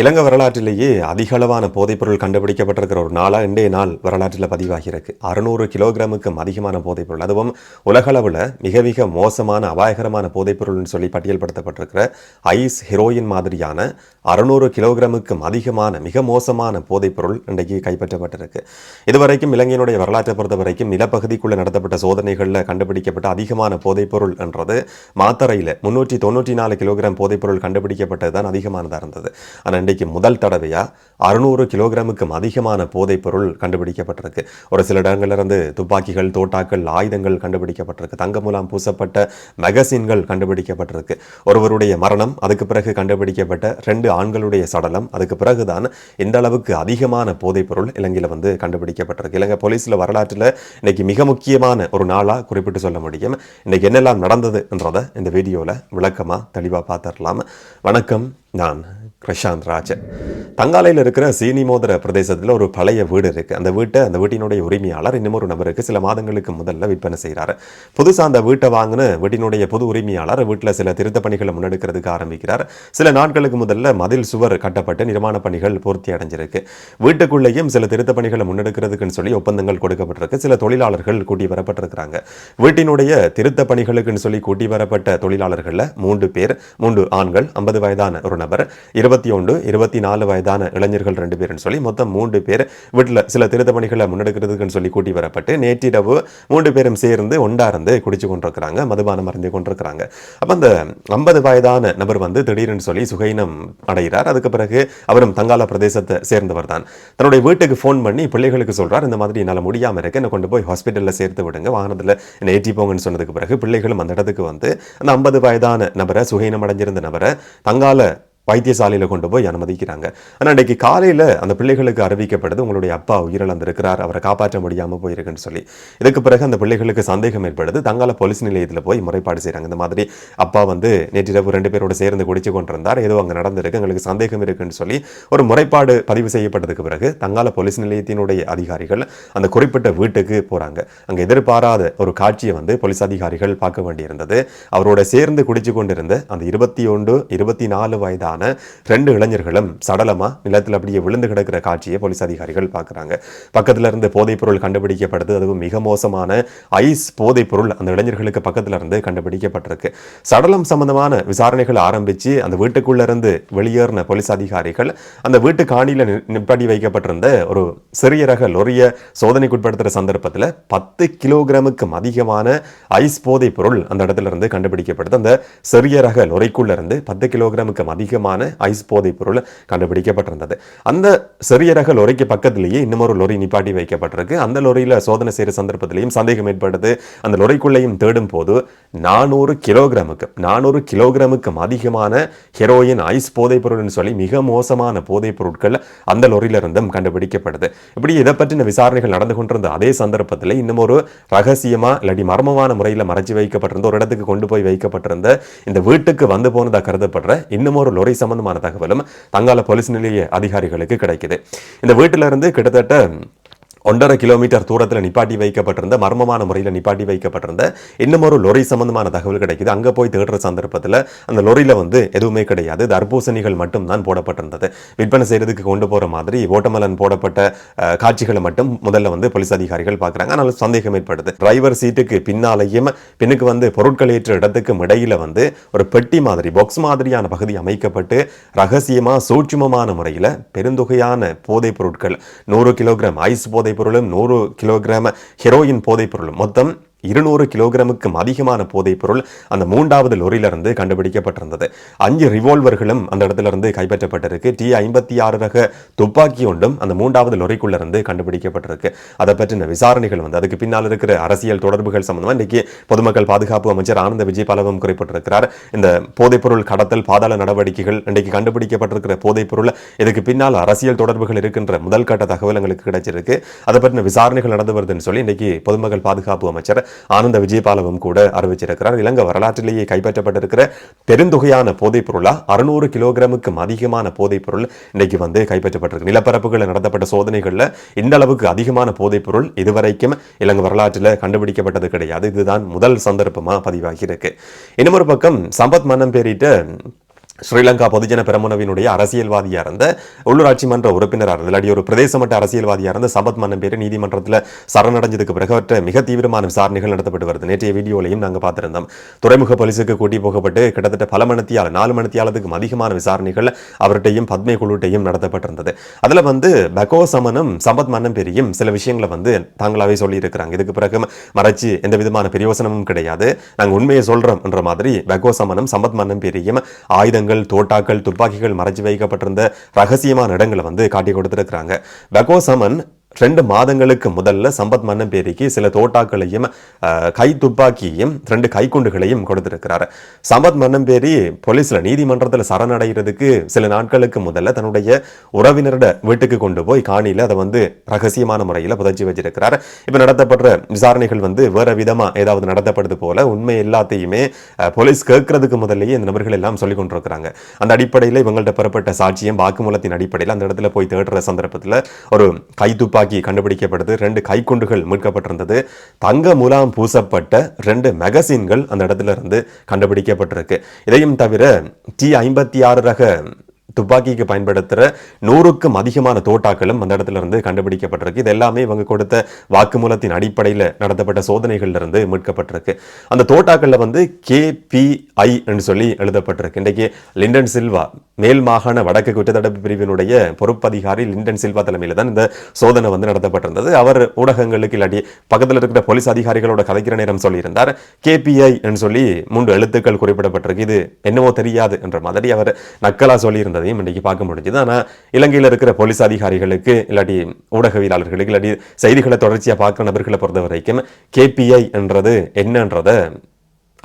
இலங்கை வரலாற்றிலேயே அதிக அளவான போதைப்பொருள் கண்டுபிடிக்கப்பட்டிருக்கிற ஒரு நாளாக இன்றைய நாள் வரலாற்றில் பதிவாகியிருக்கு. அறுநூறு கிலோகிராமுக்கும் அதிகமான போதைப்பொருள் அதுவும் உலகளவில் மிக மிக மோசமான அபாயகரமான போதைப்பொருள்னு சொல்லி பட்டியல்படுத்தப்பட்டிருக்கிற ஐஸ் ஹீரோயின் மாதிரியான அறுநூறு கிலோகிராமுக்கும் அதிகமான மிக மோசமான போதைப்பொருள் இன்றைக்கு கைப்பற்றப்பட்டிருக்கு. இதுவரைக்கும் இலங்கையினுடைய வரலாற்றை பொறுத்த வரைக்கும் நிலப்பகுதிக்குள்ளே நடத்தப்பட்ட சோதனைகளில் கண்டுபிடிக்கப்பட்ட அதிகமான போதைப்பொருள் என்றது மாத்தரையில் முன்னூற்றி தொண்ணூற்றி நாலு கிலோகிராம் போதைப்பொருள் கண்டுபிடிக்கப்பட்டது தான் அதிகமானதாக இருந்தது. ஆனால் இன்றைக்கு முதல் தடவையாக அறுநூறு கிலோகிராமுக்கும் அதிகமான போதைப்பொருள் கண்டுபிடிக்கப்பட்டிருக்கு. ஒரு சில இடங்களிலிருந்து துப்பாக்கிகள் தோட்டாக்கள் ஆயுதங்கள் கண்டுபிடிக்கப்பட்டிருக்கு. தங்க மூலம் பூசப்பட்ட மெகசின்கள் கண்டுபிடிக்கப்பட்டிருக்கு. ஒருவருடைய மரணம் அதுக்கு பிறகு கண்டுபிடிக்கப்பட்ட ரெண்டு ஆண்களுடைய சடலம் அதுக்கு பிறகுதான் இந்த அளவுக்கு அதிகமான போதைப்பொருள் இலங்கையில் வந்து கண்டுபிடிக்கப்பட்டிருக்கு. இலங்கை போலீஸில் வரலாற்றில் இன்னைக்கு மிக முக்கியமான ஒரு நாளாக குறிப்பிட்டு சொல்ல முடியும். இன்னைக்கு என்னெல்லாம் நடந்ததுன்றதை இந்த வீடியோவில் விளக்கமாக தெளிவாக பார்த்துடலாம். வணக்கம் நான் பிரசாந்த் ராஜன் தங்காலையில் இருக்கிற சீனிமோதர பிரதேசத்தில் ஒரு பழைய வீடு இருக்குது அந்த வீட்டை அந்த வீட்டினுடைய உரிமையாளர் இன்னும் ஒரு நபருக்கு சில மாதங்களுக்கு முதல்ல விற்பனை செய்கிறாரு புதுசாக அந்த வீட்டை வாங்கின வீட்டினுடைய புது உரிமையாளர் வீட்டில் சில திருத்த பணிகளை முன்னெடுக்கிறதுக்கு ஆரம்பிக்கிறார். சில நாட்களுக்கு முதல்ல மதில் சுவர் கட்டப்பட்டு நிர்மாண பணிகள் பூர்த்தி அடைஞ்சிருக்கு. வீட்டுக்குள்ளேயும் சில திருத்த பணிகளை முன்னெடுக்கிறதுக்குன்னு சொல்லி ஒப்பந்தங்கள் கொடுக்கப்பட்டிருக்கு. சில தொழிலாளர்கள் கூட்டி வரப்பட்டிருக்கிறாங்க. வீட்டினுடைய திருத்த பணிகளுக்குன்னு சொல்லி கூட்டி வரப்பட்ட தொழிலாளர்களில் மூன்று பேர் மூன்று ஆண்கள் ஐம்பது வயதான ஒரு நபர் இருபது இருபத்தி ஒன்று இருபத்தி நாலு வயதான இளைஞர்கள் ரெண்டு பேர்னு சொல்லி மொத்தம் மூன்று பேர் வீட்டில் சில திருத்த பணிகளை முன்னெடுக்கிறதுக்குன்னு சொல்லி கூட்டி வரப்பட்டு நேற்றிரவு மூன்று பேரும் சேர்ந்து ஒண்டா இருந்து குடிச்சு கொண்டிருக்கிறாங்க மதுபானம் அருந்தி கொண்டிருக்கிறாங்க. அப்போ அந்த ஐம்பது வயதான நபர் வந்து திடீர்னு சொல்லி சுகைனம் அடைகிறார். அதுக்கு பிறகு அவரும் தங்கால பிரதேசத்தை சேர்ந்தவர் தான். தன்னுடைய வீட்டுக்கு ஃபோன் பண்ணி பிள்ளைகளுக்கு சொல்றார் இந்த மாதிரி என்னால் முடியாமல் இருக்கு என்னை கொண்டு போய் ஹாஸ்பிட்டலில் சேர்த்து விடுங்க வாகனத்தில் என்னை ஏற்றி போங்கன்னு சொன்னதுக்கு பிறகு பிள்ளைகளும் அந்த இடத்துக்கு வந்து அந்த ஐம்பது வயதான நபரை சுகைனம் அடைஞ்சிருந்த நபரை தங்கால வைத்தியசாலையில் கொண்டு போய் அனுமதிக்கிறாங்க. ஆனால் இன்றைக்கு காலையில் அந்த பிள்ளைகளுக்கு அறிவிக்கப்படுது உங்களுடைய அப்பா உயிரிழந்திருக்கிறார் அவரை காப்பாற்ற முடியாமல் போயிருக்குன்னு சொல்லி. இதுக்கு பிறகு அந்த பிள்ளைகளுக்கு சந்தேகம் ஏற்படுது. தங்கால போலீஸ் நிலையத்தில் போய் முறைப்பாடு செய்கிறாங்க இந்த மாதிரி அப்பா வந்து நேற்றிரவு ரெண்டு பேரோட சேர்ந்து குடிச்சு கொண்டிருந்தார். ஏதோ அங்கே நடந்திருக்கு எங்களுக்கு சந்தேகம் இருக்குன்னு சொல்லி ஒரு முறைப்பாடு பதிவு செய்யப்பட்டதுக்கு பிறகு தங்கால போலீஸ் நிலையத்தினுடைய அதிகாரிகள் அந்த குறிப்பிட்ட வீட்டுக்கு போகிறாங்க அங்கே எதிர்பாராத ஒரு காட்சியை வந்து போலீஸ் அதிகாரிகள் பார்க்க வேண்டியிருந்தது. அவரோட சேர்ந்து குடிச்சு கொண்டிருந்த அந்த இருபத்தி ஒன்று இருபத்தி நாலு வயதான வயதான ரெண்டு இளைஞர்களும் சடலமாக நிலத்தில் அப்படியே விழுந்து கிடக்கிற காட்சியை போலீஸ் அதிகாரிகள் பார்க்குறாங்க. பக்கத்தில் இருந்து போதைப்பொருள் கண்டுபிடிக்கப்படுது. அதுவும் மிக மோசமான ஐஸ் போதைப்பொருள் அந்த இளைஞர்களுக்கு பக்கத்தில் இருந்து கண்டுபிடிக்கப்பட்டிருக்கு. சடலம் சம்பந்தமான விசாரணைகள் ஆரம்பித்து அந்த வீட்டுக்குள்ளேருந்து வெளியேறின போலீஸ் அதிகாரிகள் அந்த வீட்டு காணியில் நிப்படி வைக்கப்பட்டிருந்த ஒரு சிறிய ரக லொரிய சோதனைக்குட்படுத்துகிற சந்தர்ப்பத்தில் பத்து கிலோகிராமுக்கும் அதிகமான ஐஸ் போதைப் பொருள் அந்த இடத்துல இருந்து கண்டுபிடிக்கப்படுது அந்த சிறிய ரக லொரிக்குள்ளேருந்து பத்து கிலோகிராமுக்கும் அதிகமான அதிகமான ஐஸ் போதைப் பொருள் கண்டுபிடிக்கப்பட்டிருந்தது. அந்த சிறிய ரக லொரிக்கு பக்கத்திலேயே இன்னும் ஒரு லொரி நிப்பாட்டி வைக்கப்பட்டிருக்கு. அந்த லொரியில் சோதனை செய்கிற சந்தர்ப்பத்திலையும் சந்தேகம் ஏற்படுது அந்த லொரிக்குள்ளேயும் தேடும் போது நானூறு கிலோகிராமுக்கு நானூறு கிலோகிராமுக்கும் அதிகமான ஹெரோயின் ஐஸ் போதைப் பொருள்னு சொல்லி மிக மோசமான போதைப் பொருட்கள் அந்த லொரியிலிருந்தும் கண்டுபிடிக்கப்படுது இப்படி இதை பற்றின விசாரணைகள் நடந்து கொண்டிருந்த அதே சந்தர்ப்பத்தில் இன்னும் ஒரு ரகசியமா இல்லாட்டி மர்மமான முறையில் மறைச்சி வைக்கப்பட்டிருந்த ஒரு இடத்துக்கு கொண்டு போய் வைக்கப்பட்டிருந்த இந்த வீட்டுக்கு வந்து போனதாக கருதப்படுற இன்னும் ஒரு லொரி சம்பந்தமான தகவலும் தங்கால போலீஸ் நிலைய அதிகாரிகளுக்கு கிடைக்குது. இந்த வீட்டிலிருந்து கிட்டத்தட்ட ஒன்றரை கிலோமீட்டர் தூரத்தில் நிப்பாட்டி வைக்கப்பட்டிருந்த மர்மமான முறையில் நிப்பாட்டி வைக்கப்பட்டிருந்த இன்னும் ஒரு லொரி சம்பந்தமான தகவல் கிடைக்குது. அங்கே போய் தேடுற சந்தர்ப்பத்தில் அந்த லொரியில் வந்து எதுவுமே கிடையாது. தர்பூசணிகள் மட்டும் தான் போடப்பட்டிருந்தது. விற்பனை செய்கிறதுக்கு கொண்டு போகிற மாதிரி ஓட்டமலன் போடப்பட்ட காட்சிகளை மட்டும் முதல்ல வந்து போலீஸ் அதிகாரிகள் பார்க்குறாங்க ஆனால் சந்தேகம் ஏற்படுது. டிரைவர் சீட்டுக்கு பின்னாலேயும் பின்னுக்கு வந்து பொருட்கள் ஏற்ற இடத்துக்கும் இடையில் வந்து ஒரு பெட்டி மாதிரி பாக்ஸ் மாதிரியான பகுதி அமைக்கப்பட்டு ரகசியமாக சூட்சுமமான முறையில் பெருந்தொகையான போதைப் பொருட்கள் நூறு கிலோகிராம் ஐஸ் போதை பொருளும் நூறு கிலோகிராம் ஹெரோயின் போதைப் பொருளும். மொத்தம் இருநூறு கிலோகிராமுக்கும் அதிகமான போதைப் பொருள் அந்த மூன்றாவது லொரியிலிருந்து கண்டுபிடிக்கப்பட்டிருந்தது. அஞ்சு ரிவால்வர்களும் அந்த இடத்துல இருந்து கைப்பற்றப்பட்டிருக்கு. டி ஐம்பத்தி ஆறு ரக துப்பாக்கி ஒன்றும் அந்த மூன்றாவது லொரிக்குள்ளிருந்து கண்டுபிடிக்கப்பட்டிருக்கு. அதை பற்றின விசாரணைகள் வந்து அதுக்கு பின்னால் இருக்கிற அரசியல் தொடர்புகள் சம்பந்தமாக இன்னைக்கு பொதுமக்கள் பாதுகாப்பு அமைச்சர் ஆனந்த விஜய் பலவும் குறிப்பிட்டிருக்கிறார். இந்த போதைப்பொருள் கடத்தல் பாதாள நடவடிக்கைகள் இன்றைக்கு கண்டுபிடிக்கப்பட்டிருக்கிற போதைப்பொருள் இதுக்கு பின்னால் அரசியல் தொடர்புகள் இருக்கின்ற முதல் கட்ட தகவல் எங்களுக்கு கிடைச்சிருக்கு. அதை பற்றின விசாரணைகள் நடந்து வருதுன்னு சொல்லி இன்னைக்கு பொதுமக்கள் பாதுகாப்பு அமைச்சர் ஆனந்த விஜயபாலவும் கூட அறிவிச்சிருக்கிறார். இலங்கை வரலாற்றிலேயே கைப்பற்றப்பட்டிருக்கிற பெருந்தொகையான போதைப் பொருளா? அறுநூறு கிலோகிராமுக்கும் அதிகமான போதைப் பொருள் இன்னைக்கு வந்து கைப்பற்றப்பட்டிருக்கு. நிலப்பரப்புகளில் நடத்தப்பட்ட சோதனைகளில் இந்த அளவுக்கு அதிகமான போதைப் பொருள் இதுவரைக்கும் இலங்கை வரலாற்றில் கண்டுபிடிக்கப்பட்டது கிடையாது. இதுதான் முதல் சந்தர்ப்பமா பதிவாகியிருக்கு. இன்னொரு பக்கம் சம்பத் மன்னம் பேரிட்ட ஸ்ரீலங்கா பொதுஜன பெரமுனவினுடைய அரசியல்வாதியா இருந்த உள்ளூராட்சி மன்ற உறுப்பினராக இருந்த இல்லாடி ஒரு பிரதேச மட்ட அரசியல்வாதியாக இருந்த சம்பத் மன்னன் பேர் நீதிமன்றத்தில் சரணடைஞ்சதுக்கு பிறகு அவற்றை மிக தீவிரமான விசாரணைகள் நடத்தப்பட்டு வருது. நேற்றைய வீடியோலையும் நாங்கள் பார்த்திருந்தோம். துறைமுக போலீஸுக்கு கூட்டி போகப்பட்டு கிட்டத்தட்ட பல மணத்தியால் நாலு மணித்தியாலத்துக்கும் அதிகமான விசாரணைகள் அவர்கிட்டையும் பத்மை குழுட்டையும் நடத்தப்பட்டிருந்தது. அதுல வந்து பகோ சமனும் சம்பத் மன்னன் பெரியும் சில விஷயங்களை வந்து தாங்களாவே சொல்லியிருக்கிறாங்க. இதுக்கு பிறகு மறைச்சு எந்த விதமான பிரயோசனமும் கிடையாது. நாங்கள் உண்மையை சொல்றோம் என்ற மாதிரி பகோ சமனும் சம்பத் மன்னன் பெரியும் ஆயுதங்கள் தோட்டாக்கள் துப்பாக்கிகள் மறைச்சி வைக்கப்பட்டிருந்த ரகசியமான இடங்களை வந்து காட்டி கொடுத்திருக்கிறாங்க. பகோ சமன் ரெண்டு மாதங்களுக்கு முதல்ல சம்பத் மன்னம்பேரிக்கு சில தோட்டாக்களையும் கை துப்பாக்கியையும் ரெண்டு கைக்குண்டுகளையும் கொடுத்திருக்கிறார். சம்பத் மன்னம்பேரி பேரி போலீஸ்ல நீதிமன்றத்தில் சரணடைகிறதுக்கு சில நாட்களுக்கு முதல்ல தன்னுடைய உறவினரோட வீட்டுக்கு கொண்டு போய் காணியில் அதை வந்து ரகசியமான முறையில் புதைச்சி வச்சிருக்கிறார். இப்போ நடத்தப்படுற விசாரணைகள் வந்து வேற விதமா ஏதாவது நடத்தப்படுது போல உண்மை எல்லாத்தையுமே போலீஸ் கேட்கறதுக்கு முதல்லயே இந்த நபர்கள் எல்லாம் சொல்லி கொண்டிருக்கிறாங்க. அந்த அடிப்படையில் இவங்கள்ட்ட பெறப்பட்ட சாட்சியம் வாக்குமூலத்தின் அடிப்படையில் அந்த இடத்துல போய் தேடுற சந்தர்ப்பத்தில் ஒரு கை துப்பாக்கி கண்டுபிடிக்கப்பட்டது. ரெண்டு கைக்குண்டுகள் மீட்கப்பட்டிருந்தது. தங்க முலாம் பூசப்பட்ட ரெண்டு மெகசின்கள் அந்த இடத்துல இருந்து கண்டுபிடிக்கப்பட்டிருக்கு. இதையும் தவிர டி ஐம்பத்தி ஆறு ரக துப்பாக்கிக்கு பயன்படுத்துகிற நூறுக்கும் அதிகமான தோட்டாக்களும் அந்த இடத்துல இருந்து கண்டுபிடிக்கப்பட்டிருக்கு. இது எல்லாமே இவங்க கொடுத்த வாக்குமூலத்தின் அடிப்படையில் நடத்தப்பட்ட சோதனைகள்ல இருந்து மீட்கப்பட்டிருக்கு. அந்த தோட்டாக்கள்ல வந்து கேபிஐ என்று சொல்லி எழுதப்பட்டிருக்கு. இன்றைக்கு லிண்டன் சில்வா மேல் மாகாண வடக்கு குற்றத்தடுப்பு பிரிவினுடைய பொறுப்பதிகாரி லிண்டன் சில்வா தலைமையில் தான் இந்த சோதனை வந்து நடத்தப்பட்டிருந்தது. அவர் ஊடகங்களுக்கு இல்லாட்டி பக்கத்தில் இருக்கிற போலீஸ் அதிகாரிகளோட கதைக்கிற நேரம் சொல்லியிருந்தார். கேபிஐ என்று சொல்லி மூன்று எழுத்துக்கள் குறிப்பிடப்பட்டிருக்கு. இது என்னவோ தெரியாது என்ற மாதிரி அவர் நக்கலா சொல்லியிருந்ததையும் இன்றைக்கு பார்க்க முடிஞ்சது. ஆனால் இலங்கையில் இருக்கிற போலீஸ் அதிகாரிகளுக்கு இல்லாட்டி ஊடகவியலாளர்களுக்கு இல்லாட்டி செய்திகளை தொடர்ச்சியாக பார்க்குற நபர்களை பொறுத்த வரைக்கும் கேபிஐ என்றது என்னன்றதை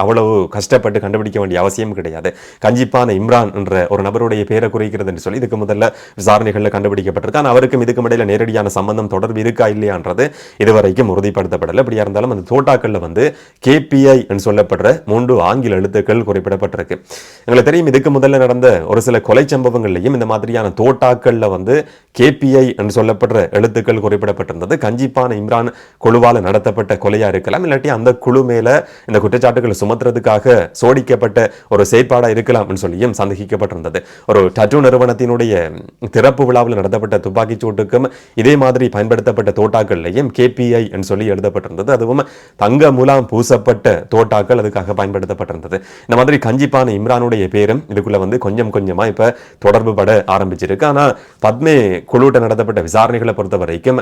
அவ்வளவு கஷ்டப்பட்டு கண்டுபிடிக்க வேண்டிய அவசியம் கிடையாது. கஞ்சிப்பான இம்ரான் என்ற ஒரு நபருடைய பேரை குறைக்கிறது என்று சொல்லி இதுக்கு முதல்ல விசாரணைகளில் கண்டுபிடிக்கப்பட்டிருக்கு. ஆனால் அவருக்கும் இதுக்கும் இடையில நேரடியான சம்பந்தம் தொடர்பு இருக்கா இல்லையான்றது இதுவரைக்கும் உறுதிப்படுத்தப்படலை. இப்படியா இருந்தாலும் அந்த தோட்டாக்கள்ல வந்து கேபிஐ என்று சொல்லப்படுற மூன்று ஆங்கில எழுத்துக்கள் குறிப்பிடப்பட்டிருக்கு. எங்களுக்கு தெரியும் இதுக்கு முதல்ல நடந்த ஒரு சில கொலை சம்பவங்கள்லையும் இந்த மாதிரியான தோட்டாக்கள்ல வந்து கேபிஐ என்று சொல்லப்படுற எழுத்துக்கள் குறிப்பிடப்பட்டிருந்தது. கஞ்சிப்பான இம்ரான் குழுவால் நடத்தப்பட்ட கொலையா இருக்கலாம் இல்லாட்டி அந்த குழு மேல இந்த குற்றச்சாட்டுகளை சுமத்துறதுக்காக சோடிக்கப்பட்ட ஒரு செயற்பாடாக இருக்கலாம்னு சொல்லியும் சந்தேகிக்கப்பட்டிருந்தது. ஒரு டட்டு நிறுவனத்தினுடைய திறப்பு விழாவில் நடத்தப்பட்ட துப்பாக்கிச் சூட்டுக்கும் இதே மாதிரி பயன்படுத்தப்பட்ட தோட்டாக்கள்லையும் கேபிஐ என்று சொல்லி எழுதப்பட்டிருந்தது. அதுவும் தங்க முலாம் பூசப்பட்ட தோட்டாக்கள் அதுக்காக பயன்படுத்தப்பட்டிருந்தது. இந்த மாதிரி கஞ்சிப்பான இம்ரானுடைய பேரும் இதுக்குள்ள வந்து கொஞ்சம் கொஞ்சமா இப்ப தொடர்பு பட ஆரம்பிச்சிருக்கு. ஆனா பத்மே குழுட்ட நடத்தப்பட்ட விசாரணைகளை பொறுத்த வரைக்கும்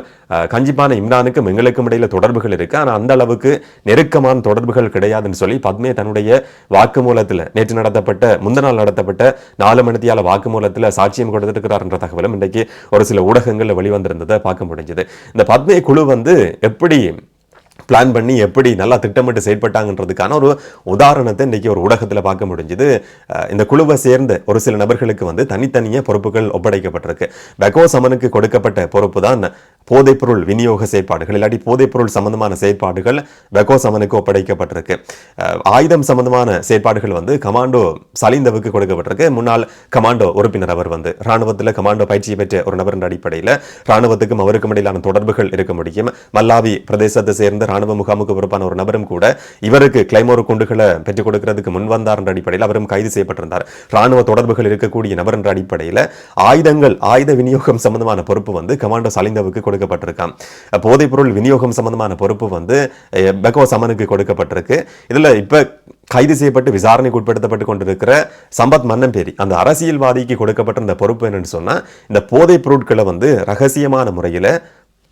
கஞ்சிப்பான இம்ரானுக்கும் எங்களுக்கும் இடையில தொடர்புகள் இருக்கு. ஆனா அந்த அளவுக்கு நெருக்கமான தொடர்புகள் கிடையாதுன்னு சொல்லி பத்மே தன்னுடைய வாக்குமூலத்துல நேற்று நடத்தப்பட்ட முந்தநாள் நடத்தப்பட்ட நாலு மணித்தியால வாக்குமூலத்துல சாட்சியம் கொடுத்திருக்கிறார் என்ற தகவலும் இன்றைக்கு ஒரு சில ஊடகங்கள்ல வெளிவந்திருந்ததை பார்க்க முடிஞ்சது. இந்த பத்மே குழு வந்து எப்படி பிளான் பண்ணி எப்படி நல்லா திட்டமிட்டு செயல்பட்டாங்கன்றதுக்கான ஒரு உதாரணத்தை இன்றைக்கி ஒரு ஊடகத்தில் பார்க்க முடிஞ்சுது. இந்த குழுவை சேர்ந்த ஒரு சில நபர்களுக்கு வந்து தனித்தனியே பொறுப்புகள் ஒப்படைக்கப்பட்டிருக்கு. பெகோ சமனுக்கு கொடுக்கப்பட்ட பொறுப்பு தான் போதைப்பொருள் விநியோக செயற்பாடுகள் இல்லாட்டி போதைப்பொருள் சம்பந்தமான செயற்பாடுகள் வெகோ சமனுக்கு ஒப்படைக்கப்பட்டிருக்கு. ஆயுதம் சம்பந்தமான செயற்பாடுகள் வந்து கமாண்டோ சலிந்தவுக்கு கொடுக்கப்பட்டிருக்கு. முன்னாள் கமாண்டோ உறுப்பினர் அவர் வந்து ராணுவத்தில் கமாண்டோ பயிற்சி பெற்ற ஒரு நபர் என்ற அடிப்படையில் ராணுவத்துக்கும் அவருக்கும் இடையிலான தொடர்புகள் இருக்க முடியும். மல்லாவி பிரதேசத்தை சேர்ந்த ராணுவ முகாமுக்கு பொறுப்பான ஒரு நபரும் கூட இவருக்கு கிளைமோர் குண்டுகளை பெற்றுக் கொடுக்கிறதுக்கு முன் வந்தார் என்ற அடிப்படையில் அவரும் கைது செய்யப்பட்டிருந்தார். ராணுவ தொடர்புகள் இருக்கக்கூடிய நபர் என்ற அடிப்படையில் ஆயுதங்கள் ஆயுத விநியோகம் சம்பந்தமான பொறுப்பு வந்து கமாண்டோ சலிந்தவுக்கு கொடுக்கப்பட்டிருக்கான் போதைப்பொருள் விநியோகம் சம்பந்தமான பொறுப்பு வந்து பெகோ சமனுக்கு கொடுக்கப்பட்டிருக்கு. இதில் இப்போ கைது செய்யப்பட்டு விசாரணைக்கு உட்படுத்தப்பட்டு கொண்டிருக்கிற சம்பத் மன்னம்பேரி அந்த அரசியல்வாதிக்கு கொடுக்கப்பட்டிருந்த பொறுப்பு என்னன்னு சொன்னால் இந்த போதைப் பொருட்களை வந்து ரகசியமான முறையில்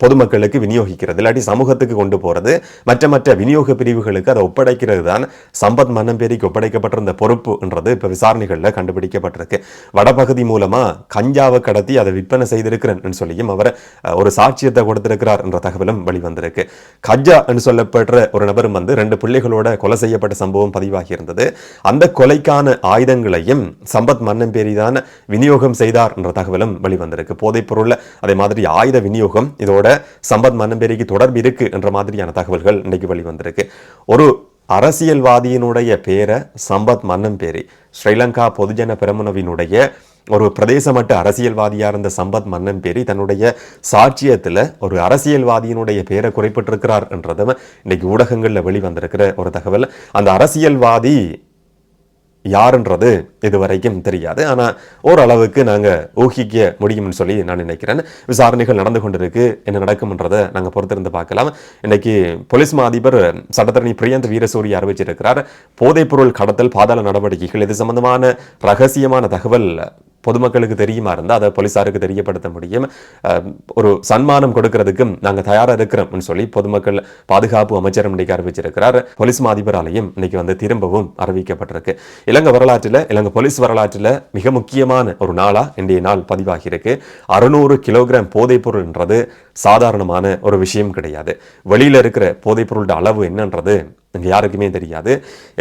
பொதுமக்களுக்கு விநியோகிக்கிறது இல்லாட்டி சமூகத்துக்கு கொண்டு போறது. மற்ற மற்ற விநியோக பிரிவுகளுக்கு அதை ஒப்படைக்கிறது தான் சம்பத் மன்னம்பேரிக்கு ஒப்படைக்கப்பட்டிருந்த பொறுப்புன்றது இப்ப விசாரணைகள்ல கண்டுபிடிக்கப்பட்டிருக்கு. வடபகுதி மூலமா கஞ்சாவை கடத்தி அதை விற்பனை செய்திருக்கிறேன் சொல்லியும் அவர் ஒரு சாட்சியத்தை கொடுத்திருக்கிறார் என்ற தகவலும் வெளிவந்திருக்கு. கஜா என்று சொல்லப்படுற ஒரு நபரும் வந்து ரெண்டு பிள்ளைகளோட கொலை செய்யப்பட்ட சம்பவம் பதிவாகி இருந்தது அந்த கொலைக்கான ஆயுதங்களையும் சம்பத் மன்னம்பேரி தான் விநியோகம் செய்தார் என்ற தகவலும் வெளிவந்திருக்கு. போதைப் பொருள் அதே மாதிரி ஆயுத விநியோகம் இதோட சம்பத் மன்னம்பேரிக்கு தொடர்பு இருக்கு என்ற மாதிரியான தகவல்கள் இன்னைக்கு வெளிவந்திருக்கு. ஒரு அரசியல்வாதியினுடைய பேரை சம்பத் மன்னம்பேரி ஸ்ரீலங்கா பொதுஜன பெரமுனவினுடைய ஒரு பிரதேச மட்ட அரசியல்வாதியா இருந்த சம்பத் மன்னன் பேரி தன்னுடைய சாட்சியத்துல ஒரு அரசியல்வாதியினுடைய பேரை குறிப்பிட்டிருக்கிறார் என்றதும் இன்னைக்கு ஊடகங்கள்ல வெளிவந்திருக்கிற ஒரு தகவல். அந்த அரசியல்வாதி யாருன்றது இதுவரைக்கும் தெரியாது. ஆனால் ஓரளவுக்கு நாங்கள் ஊகிக்க முடியும்னு சொல்லி நான் நினைக்கிறேன். விசாரணைகள் நடந்து கொண்டிருக்கு. என்ன நடக்கும்ன்றதை நாங்கள் பொறுத்திருந்து பார்க்கலாம். இன்னைக்கு போலீஸ் மா அதிபர் சட்டத்தரணி பிரியந்த் வீரசூரி அறிவிச்சிருக்கிறார். போதைப்பொருள் கடத்தல் பாதாள நடவடிக்கைகள் இது சம்பந்தமான ரகசியமான தகவல் பொதுமக்களுக்கு தெரியுமா இருந்தால் அதை போலீசாருக்கு தெரியப்படுத்த முடியும். ஒரு சன்மானம் கொடுக்கறதுக்கும் நாங்கள் தயாராக இருக்கிறோம்னு சொல்லி பொதுமக்கள் பாதுகாப்பு அமைச்சர் இன்றைக்கு அறிவிச்சிருக்கிறார். போலீஸ் மாதிபராலையும் இன்னைக்கு வந்து திரும்பவும் அறிவிக்கப்பட்டிருக்கு. இலங்கை வரலாற்றில் இலங்கை போலீஸ் வரலாற்றில் மிக முக்கியமான ஒரு நாளாக இன்றைய நாள் பதிவாகியிருக்கு. அறுநூறு கிலோகிராம் போதைப்பொருள்ன்றது சாதாரணமான ஒரு விஷயம் கிடையாது. வெளியில் இருக்கிற போதைப்பொருளோட அளவு என்னன்றது இங்கே யாருக்குமே தெரியாது.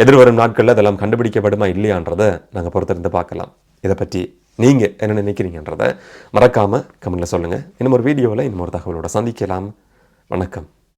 எதிர்வரும் நாட்களில் அதெல்லாம் கண்டுபிடிக்கப்படுமா இல்லையான்றதை நாங்கள் பொறுத்திருந்து பார்க்கலாம். இதை பற்றி நீங்கள் என்ன நினைக்கிறீங்கன்றதை மறக்காமல் கமெண்ட்டில் சொல்லுங்கள் இன்னும் ஒரு வீடியோவில் இன்னும் ஒரு தகவலோட சந்திக்கலாம். வணக்கம்.